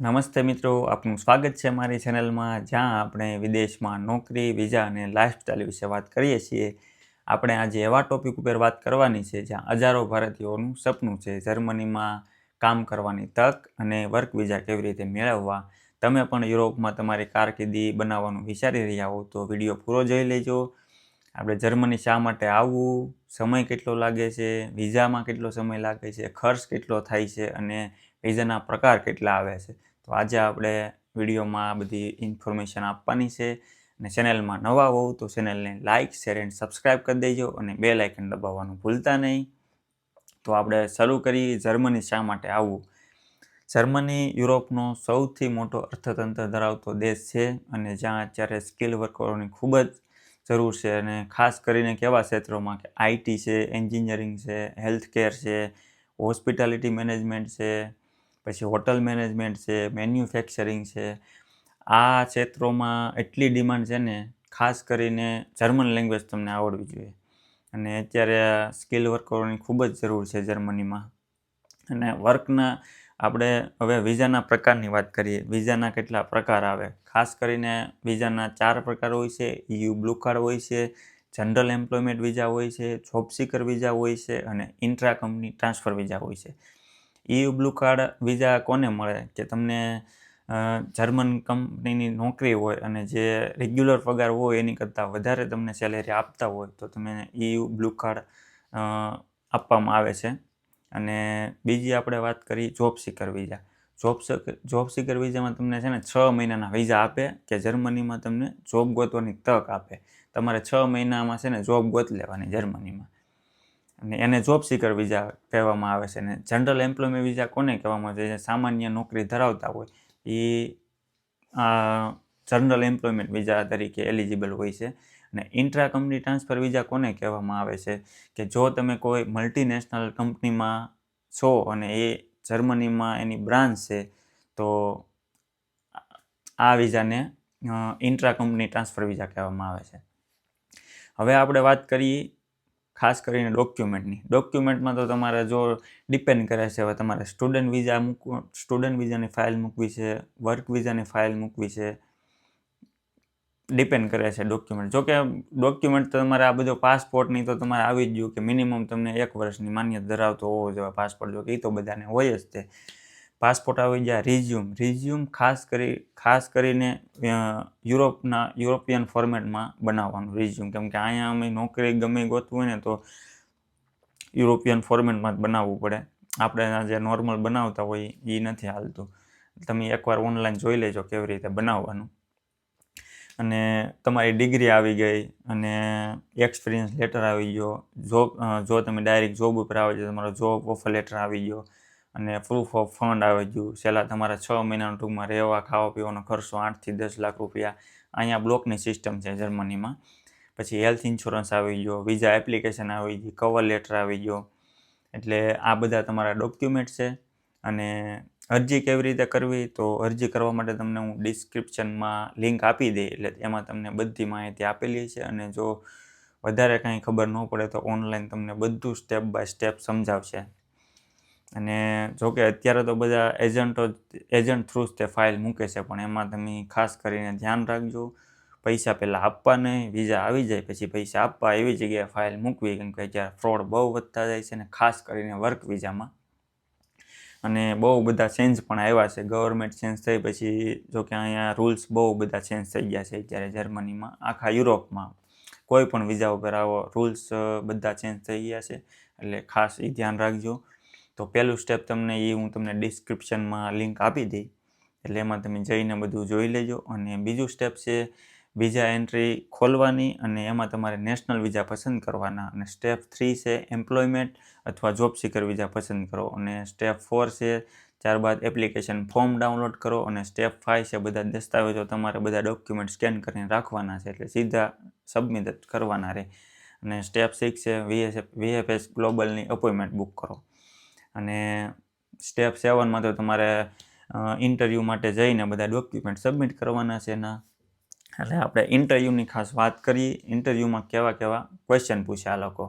નમસ્તે મિત્રો, આપનું સ્વાગત છે મારી ચેનલમાં. જ્યાં આપણે વિદેશમાં નોકરી, વિઝા અને લાઇફસ્ટાઇલ વિશે વાત કરીએ છીએ. આપણે આજે એવા ટોપિક ઉપર વાત કરવાની છે, જ્યાં હજારો ભારતીયોનું સપનું છે જર્મનીમાં કામ કરવાની તક અને વર્ક વિઝા કેવી રીતે મેળવવા. તમે પણ યુરોપમાં તમારી કારકિર્દી બનાવવાનું વિચારી રહ્યા હો, તો વીડિયો પૂરો જોઈ લેજો. આપણે જર્મની શા માટે આવવું, સમય કેટલો લાગે છે, વિઝામાં કેટલો સમય લાગે છે, ખર્ચ કેટલો થાય છે અને વિઝાના પ્રકાર કેટલા આવે છે? તો આજે આપણે વિડીયોમાં આ બધી ઇન્ફોર્મેશન આપવાની છે અને ચેનલમાં નવા હોવ તો ચેનલને લાઇક શેર એન્ડ સબસ્ક્રાઈબ કરી દેજો અને બે લાઇકન દબાવવાનું ભૂલતા નહીં. તો આપણે શરૂ કરી જર્મની શા માટે આવવું જર્મની યુરોપનો સૌથી મોટો અર્થતંત્ર ધરાવતો દેશ છે અને જ્યાં અત્યારે સ્કિલ વર્કરોની ખૂબ જ જરૂર છે અને ખાસ કરીને કેવા ક્ષેત્રોમાં કે આઈટી છે, એન્જિનિયરિંગ છે હેલ્થ કેર છે, હોસ્પિટાલિટી મેનેજમેન્ટ છે પછી હોટલ મેનેજમેન્ટ છે, મેન્યુફેક્ચરિંગ છે, આ ક્ષેત્રોમાં એટલી ડિમાન્ડ છે ને, ખાસ કરીને જર્મન લેંગ્વેજ તમને આવડવી જોઈએ. અને અત્યારે સ્કિલ વર્કરોની ખૂબ જ જરૂર છે જર્મનીમાં. અને વર્કના આપણે હવે વિઝાના પ્રકારની વાત કરીએ, વિઝાના કેટલા પ્રકાર આવે? ખાસ કરીને વિઝાના ચાર પ્રકાર હોય છે યુ બ્લુ કાર્ડ હોય છે, જનરલ એમ્પ્લોયમેન્ટ વિઝા હોય છે, જોબ સીકર વિઝા હોય છે અને ઇન્ટ્રા કંપની ટ્રાન્સફર વિઝા હોય છે. ઈ બ્લુ કાર્ડ વિઝા કોને મળે? કે તમને જર્મન કંપનીની નોકરી હોય અને જે રેગ્યુલર પગાર હોય એની કરતાં વધારે તમને સેલેરી આપતા હોય, તો તમે ઈ બ્લુ કાર્ડ આપવામાં આવે છે. અને બીજી આપણે વાત કરી job seeker visa job job seeker વિઝામાં તમને છે ને છ મહિનાના વિઝા આપે, કે જર્મનીમાં તમને જોબ ગોતવાની તક આપે. તમારે છ મહિનામાં છે ને જોબ ગોત લેવાની જર્મનીમાં અને એને જોબ સીકર વિઝા કહેવામાં આવે છે. અને જનરલ એમ્પ્લોયમેન્ટ વિઝા કોને કહેવામાં આવે છે? સામાન્ય નોકરી ધરાવતા હોય એ જનરલ એમ્પ્લોયમેન્ટ વિઝા તરીકે એલિજિબલ હોય છે. અને ઇન્ટ્રા કંપની ટ્રાન્સફર વિઝા કોને કહેવામાં આવે છે? કે જો તમે કોઈ મલ્ટીનેશનલ કંપનીમાં છો અને એ જર્મનીમાં એની બ્રાન્ચ છે, તો આ વિઝાને ઇન્ટ્રા કંપની ટ્રાન્સફર વિઝા કહેવામાં આવે છે. હવે આપણે વાત કરીએ ખાસ કરીને ડોક્યુમેન્ટની ડોક્યુમેન્ટમાં તો તમારે જો ડિપેન્ડ કરે છે હવે તમારે સ્ટુડન્ટ વિઝા મૂકવો સ્ટુડન્ટ વિઝાની ફાઇલ મૂકવી છે વર્ક વિઝાની ફાઇલ મૂકવી છે ડિપેન્ડ કરે છે ડોક્યુમેન્ટ જોકે ડોક્યુમેન્ટ તમારે આ બધો પાસપોર્ટની તો તમારે આવી જ ગયું કે મિનિમમ તમને એક વર્ષની માન્યતા ધરાવતો હોવો જોઈએ પાસપોર્ટ જો કે એ તો બધાને હોય જ તે. પાસપોર્ટ આવી ગયા રિઝ્યુમ રિઝ્યુમ ખાસ કરી, ખાસ કરીને યુરોપના, યુરોપિયન ફોર્મેટમાં બનાવવાનું રિઝ્યુમ કેમ કે અહીંયા અમે નોકરી ગમે ગોતવું હોય ને તો યુરોપિયન ફોર્મેટમાં જ બનાવવું પડે. આપણે જે નોર્મલ બનાવતા હોય એ નથી હાલતું. તમે એકવાર ઓનલાઈન જોઈ લેજો કેવી રીતે બનાવવાનું. અને તમારી ડિગ્રી આવી ગઈ અને એક્સપિરિયન્સ લેટર આવી ગયો. જોબ જો તમે ડાયરેક્ટ જોબ ઉપર આવે છે, તમારો જોબ ઓફર લેટર આવી ગયો. અને પ્રૂફ ઓફ ફંડ આવી ગયું છેલ્લા તમારા છ મહિનાનું ટૂંકમાં રહેવા, ખાવા, પીવાનો ખર્ચો આઠથી દસ લાખ રૂપિયા અહીંયા બ્લોકની સિસ્ટમ છે જર્મનીમાં. પછી હેલ્થ ઇન્સ્યોરન્સ આવી ગયો વિઝા એપ્લિકેશન આવી ગઈ કવર લેટર આવી ગયો એટલે આ બધા તમારા ડોક્યુમેન્ટ છે અને અરજી કેવી રીતે કરવી તો અરજી કરવા માટે તમને હું ડિસ્ક્રિપ્શનમાં લિંક આપી દઈ એટલે એમાં તમને બધી માહિતી આપેલી છે અને જો વધારે કાંઈ ખબર ન પડે તો ઓનલાઈન તમને બધું સ્ટેપ બાય સ્ટેપ સમજાવશે. અને જોકે અત્યારે તો બધા એજન્ટો એજન્ટ થ્રુ જ તે ફાઇલ મૂકે છે, પણ એમાં તમે ખાસ કરીને ધ્યાન રાખજો. પૈસા પહેલાં આપવા નહીં વિઝા આવી જાય પછી પૈસા આપવા એવી જગ્યાએ ફાઇલ મૂકવી, કેમ કે અત્યારે ફ્રોડ બહુ વધતા જાય છે અને ખાસ કરીને વર્ક વિઝામાં અને બહુ બધા ચેન્જ પણ આવ્યા છે. ગવર્મેન્ટ ચેન્જ થઈ પછી જોકે અહીંયા રૂલ્સ બહુ બધા ચેન્જ થઈ ગયા છે અત્યારે જર્મનીમાં આખા યુરોપમાં. કોઈ પણ વિઝા ઉપર આવો રૂલ્સ બધા ચેન્જ થઈ ગયા છે. એટલે ખાસ એ ધ્યાન રાખજો. તો પહેલું સ્ટેપ તમને એ હું તમને ડિસ્ક્રિપ્શનમાં લિંક આપી દઈ એટલે એમાં તમે જઈને બધું જોઈ લેજો. અને બીજું સ્ટેપ છે વિઝા એન્ટ્રી ખોલવાની અને એમાં તમારે નેશનલ વિઝા પસંદ કરવાના. અને સ્ટેપ થ્રી છે એમ્પ્લોયમેન્ટ અથવા જોબ સિકર વિઝા પસંદ કરો. અને સ્ટેપ ફોર છે ત્યારબાદ એપ્લિકેશન ફોર્મ ડાઉનલોડ કરો. અને સ્ટેપ ફાઇવ છે બધા દસ્તાવેજો તમારે બધા ડોક્યુમેન્ટ સ્કેન કરીને રાખવાના છે. એટલે સીધા સબમિટ કરવાના રહે. અને સ્ટેપ સિક્સ છે વીએસ વીએફએસ ગ્લોબલની અપોઇન્ટમેન્ટ બુક કરો. અને સ્ટેપ સેવનમાં તો તમારે ઇન્ટરવ્યૂ માટે જઈને બધા ડોક્યુમેન્ટ સબમિટ કરવાના છે એના. એટલે આપણે ઇન્ટરવ્યૂની ખાસ વાત કરીએ. ઇન્ટરવ્યૂમાં કેવા કેવા ક્વેશ્ચન આ લોકો.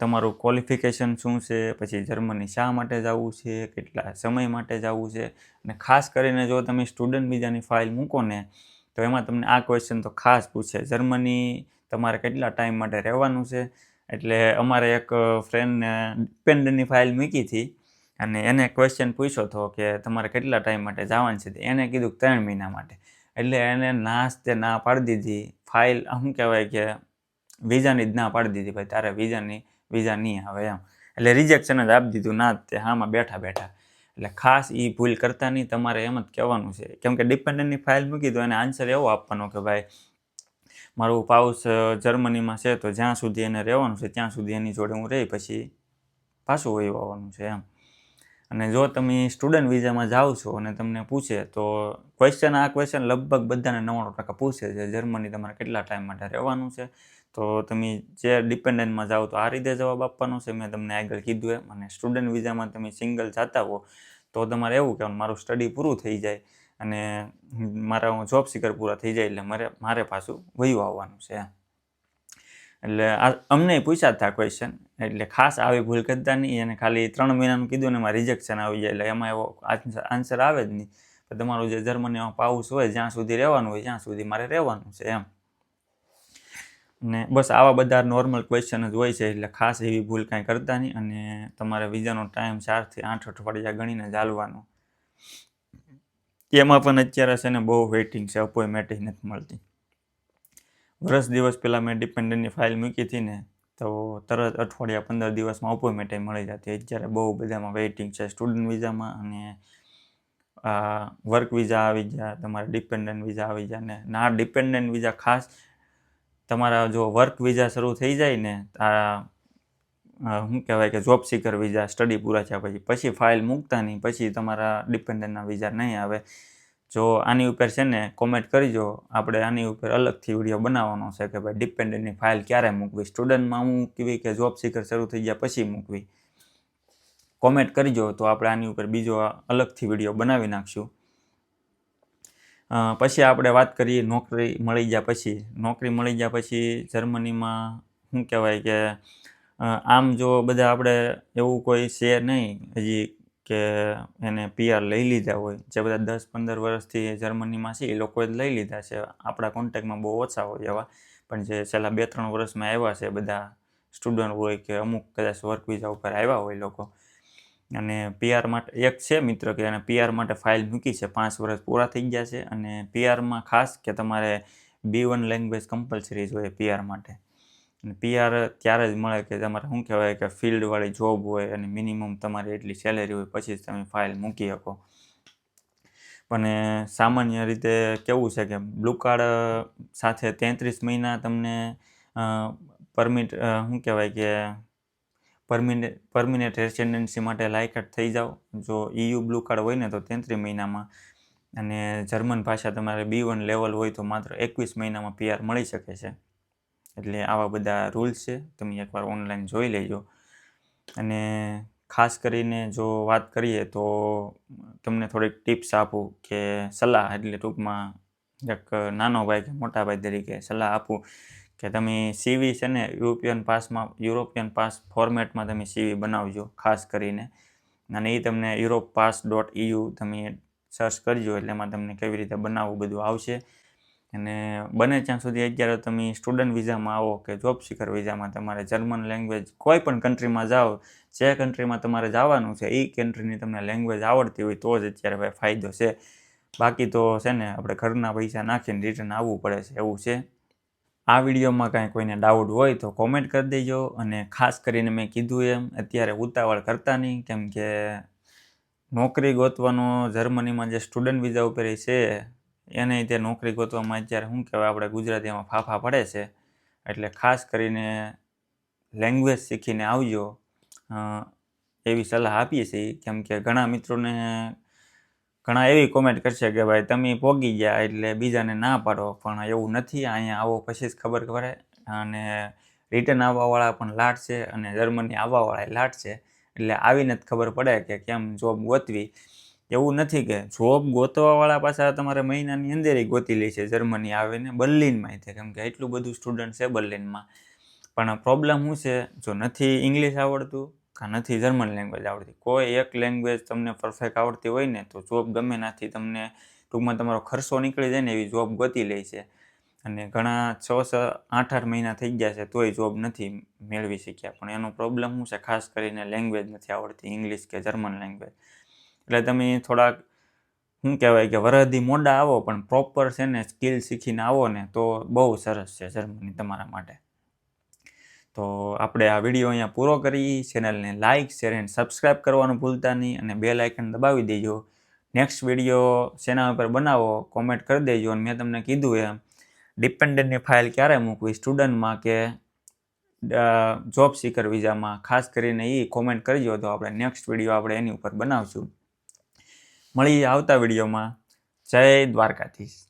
તમારું ક્વોલિફિકેશન શું છે? પછી જર્મની શા માટે જવું છે? કેટલા સમય માટે જવું છે? અને ખાસ કરીને જો તમે સ્ટુડન્ટ બીજાની ફાઇલ મૂકો ને, તો એમાં તમને આ ક્વેશ્ચન તો ખાસ પૂછે. જર્મની તમારે કેટલા ટાઈમ માટે રહેવાનું છે? એટલે અમારે એક ફ્રેન્ડને ડિપેન્ડન્ટની ફાઇલ મૂકી હતી અને એને ક્વેશ્ચન પૂછ્યો હતો કે તમારે કેટલા ટાઈમ માટે જવાનું છે? એને કીધું ત્રણ મહિના માટે. એટલે એને નાશ તે ના પાડી દીધી. ફાઇલ શું કહેવાય કે વિઝાની જ ના પાડી દીધી ભાઈ, તારે વિઝાની વિઝા નહીં આવે એમ. એટલે રિજેક્શન જ આપી દીધું ના તે હામાં બેઠા બેઠા. એટલે ખાસ એ ભૂલ કરતા નહીં, તમારે એમ જ કહેવાનું છે. કેમ કે ડિપેન્ડન્ટની ફાઇલ મૂકી તો એને આન્સર એવો આપવાનો કે ભાઈ મારું પાઉસ જર્મનીમાં છે, તો જ્યાં સુધી એને રહેવાનું છે, ત્યાં સુધી એની જોડે હું રહી, પછી પાછું વહી આવવાનું છે, એમ. અને જો તમે સ્ટુડન્ટ વિઝામાં જાઓ છો અને તમને પૂછે, તો ક્વેશ્ચન આ ક્વેશ્ચન લગભગ બધાને નવ્વાણું ટકા પૂછે છે, જર્મની તમારે કેટલા ટાઈમ માટે રહેવાનું છે, તો તમે જે ડિપેન્ડન્ટમાં જાઓ, તો આ રીતે જવાબ આપવાનો છે, મેં તમને આગળ કીધું એમ. અને સ્ટુડન્ટ વિઝામાં તમે સિંગલ જતા હો, તો તમારે એવું કહેવાનું, મારું સ્ટડી પૂરું થઈ જાય. અને મારા હું જોબ સિકર પૂરા થઈ જાય એટલે મારે મારે પાછું વયું આવવાનું છે એટલે આ અમને પૂછ્યા હતા ક્વેશ્ચન એટલે ખાસ આવી ભૂલ કરતા નહીં અને ખાલી ત્રણ મહિનાનું કીધું ને એમાં રિજેક્શન આવી જાય, એટલે એમાં એવો આન્સર આવે જ નહીં. તમારું જે જર્મનીમાં પાઉસ હોય, જ્યાં સુધી રહેવાનું હોય, ત્યાં સુધી મારે રહેવાનું છે એમ. ને બસ આવા બધા નોર્મલ ક્વેશ્ચન જ હોય છે, એટલે ખાસ એવી ભૂલ કાંઈ કરતા નહીં, અને તમારે વિઝાનો ટાઈમ ચારથી આઠ અઠવાડિયા ગણીને ચાલવાનો. એમાં પણ અત્યારે છે ને બહુ વેઇટિંગ છે અપોઇન્ટમેન્ટ નથી મળતી. વર્ષ દિવસ પહેલાં મેં ડિપેન્ડન્ટની ફાઇલ મૂકી હતી ને, તો તરત અઠવાડિયા પંદર દિવસમાં અપોઇન્ટમેન્ટ મળી જતી. અત્યારે બહુ બધામાં વેઇટિંગ છે સ્ટુડન્ટ વિઝામાં અને વર્ક વિઝા આવી ગયા, તમારા ડિપેન્ડન્ટ વિઝા આવી ગયા ને. ના ડિપેન્ડન્ટ વિઝા ખાસ તમારા જો વર્ક વિઝા શરૂ થઈ જાય ને, આ શું કહેવાય કે જોબ સિકર વિઝા સ્ટડી પૂરા થયા પછી પછી ફાઇલ મૂકતા નહીં, પછી તમારા ડિપેન્ડન્ટના વિઝા નહીં આવે. જો આની ઉપર છે ને કોમેન્ટ કરજો, આપણે આની ઉપર અલગથી વીડિયો બનાવવાનો છે કે ભાઈ ડિપેન્ડન્ટની ફાઇલ ક્યારે મૂકવી? સ્ટુડન્ટમાં મૂકવી કે જોબ સિકર શરૂ થઈ ગયા પછી મૂકવી? કોમેન્ટ કરજો તો આપણે આની ઉપર બીજો અલગથી વીડિયો બનાવી નાખશું. પછી આપણે વાત કરીએ નોકરી મળી ગયા પછી. નોકરી મળી ગયા પછી જર્મનીમાં શું કહેવાય કે આમ જો બધા આપણે એવું કોઈ છે નહીં, હજી કે એને પીઆર લઈ લીધા હોય, જે બધા દસ પંદર વર્ષથી જર્મનીમાં છે, એ લોકોએ લઈ લીધા છે. આપણા કોન્ટેક્ટમાં બહુ ઓછા હોય એવા. પણ જે છેલ્લા બે ત્રણ વર્ષમાં આવ્યા છે, બધા સ્ટુડન્ટ હોય કે અમુક કદાચ વર્ક વિઝા ઉપર આવ્યા હોય લોકો. અને પીઆર માટે એક છે મિત્ર કે એને પીઆર માટે ફાઇલ મૂકી છે, પાંચ વર્ષ પૂરા થઈ ગયા છે. અને પીઆરમાં ખાસ કે તમારે બી વન લેંગ્વેજ કમ્પલસરી જોઈએ પીઆર માટે. અને પીઆર ત્યારે જ મળે કે તમારે શું કહેવાય કે ફિલ્ડવાળી જોબ હોય અને મિનિમમ તમારી એટલી સેલેરી હોય, પછી જ તમે ફાઇલ મૂકી શકો. પણ સામાન્ય રીતે કેવું છે કે બ્લુ કાર્ડ સાથે તેત્રીસ મહિના તમને પરમિટ શું કહેવાય કે પરમિને પરમિનેન્ટ રેસિડેન્સી માટે લાયકાત થઈ જાઓ. જો ઈયુ બ્લુ કાર્ડ હોય ને તો તેત્રીસ મહિનામાં. અને જર્મન ભાષા તમારે બી વન લેવલ હોય તો માત્ર એકવીસ મહિનામાં પીઆર મળી શકે છે. એટલે આવા બધા રૂલ્સ છે. તમે એકવાર ઓનલાઈન જોઈ લેજો. અને ખાસ કરીને જો વાત કરીએ તો તમને થોડીક ટિપ્સ આપું કે સલાહ, એટલે ટૂંકમાં એક નાનો ભાઈ કે મોટા ભાઈ તરીકે સલાહ આપું કે તમે સીવી છે ને યુરોપિયન પાસમાં યુરોપિયન પાસ ફોર્મેટમાં તમે સીવી બનાવજો, ખાસ કરીને. અને એ તમને યુરોપ પાસ ડોટ ઇયુ તમે સર્ચ કરજો, એટલે એમાં તમને કેવી રીતે બનાવવું બધું આવશે. અને બને ત્યાં સુધી અત્યારે તમે સ્ટુડન્ટ વિઝામાં આવો કે જોબ શિખર વિઝામાં તમારે જર્મન લેંગ્વેજ કોઈ પણ કન્ટ્રીમાં જાઓ, જે કન્ટ્રીમાં તમારે જવાનું છે એ કન્ટ્રીની તમને લેંગ્વેજ આવડતી હોય તો જ અત્યારે ભાઈ ફાયદો છે. બાકી તો છે ને આપણે ઘરના પૈસા નાખીને રિટર્ન આવવું પડે છે, એવું છે. આ વિડીયોમાં કાંઈ કોઈને ડાઉટ હોય તો કોમેન્ટ કરી દેજો અને ખાસ કરીને મેં કીધું એમ, અત્યારે ઉતાવળ કરતા નહીં, કેમ કે નોકરી ગોતવાનો જર્મનીમાં જે સ્ટુડન્ટ વિઝા ઉપર છે એને તે નોકરી ગોતવામાં અત્યારે શું કહેવાય, આપણે ગુજરાતીમાં ફાફા પડે છે. એટલે ખાસ કરીને લેંગ્વેજ શીખીને આવજો. એવી સલાહ આપીએ છીએ. કેમ કે ઘણા મિત્રોને ઘણા એવી કોમેન્ટ કરશે કે ભાઈ, તમે પોગી ગયા એટલે બીજાને ના પાડો. પણ એવું નથી. અહીંયા આવો પછી જ ખબર પડે અને રિટર્ન આવવાવાળા પણ લાટ છે અને જર્મની આવવાવાળા લાટ છે. એટલે આવીને જ ખબર પડે કે કેમ જોબ ગોતવી. એવું નથી કે જોબ ગોતવાવાળા પાછા તમારે મહિનાની અંદર ગોતી લે છે, જર્મની આવીને બર્લિનમાં તે કેમ કે એટલું બધું સ્ટુડન્ટ છે બર્લિનમાં. પણ પ્રોબ્લેમ શું છે? જો નથી ઇંગ્લિશ આવડતું, કાં નથી જર્મન લેંગ્વેજ આવડતી, કોઈ એક લેંગ્વેજ તમને પરફેક્ટ આવડતી હોય ને, તો જોબ ગમે નાથી તમને ટૂંકમાં તમારો ખર્ચો નીકળી જાય ને, એવી જોબ ગોતી લે છે. અને ઘણા છ છ આઠ આઠ મહિના થઈ ગયા છે, તોય જોબ નથી મેળવી શક્યા. પણ એનો પ્રોબ્લેમ શું છે? ખાસ કરીને લેંગ્વેજ નથી આવડતી ઇંગ્લિશ કે જર્મન લેંગ્વેજ એટલે તમે થોડાક, શું કહેવાય કે વરદી મોડા આવો, પણ પ્રોપર છે ને સ્કિલ શીખીને આવો ને, તો બહુ સરસ છે જર્મની તમારા માટે. તો આપણે આ વીડિયો અહીંયા પૂરો કરી, ચેનલને લાઇક શેર એન્ડ સબસ્ક્રાઈબ કરવાનું ભૂલતા નહીં, અને બે લાઇકન દબાવી દેજો. નેક્સ્ટ વીડિયો શેના ઉપર બનાવો કોમેન્ટ કરી દેજો, અને મેં તમને કીધું એમ ડિપેન્ડન્ટની ફાઇલ ક્યારે મૂકવી સ્ટુડન્ટમાં કે જોબ સીકર વિઝામાં ખાસ કરીને એ કોમેન્ટ કરજો, તો આપણે નેક્સ્ટ વીડિયો આપણે એની ઉપર બનાવશું. મળીએ આવતા વિડીયોમાં. જય દ્વારકાધીશ.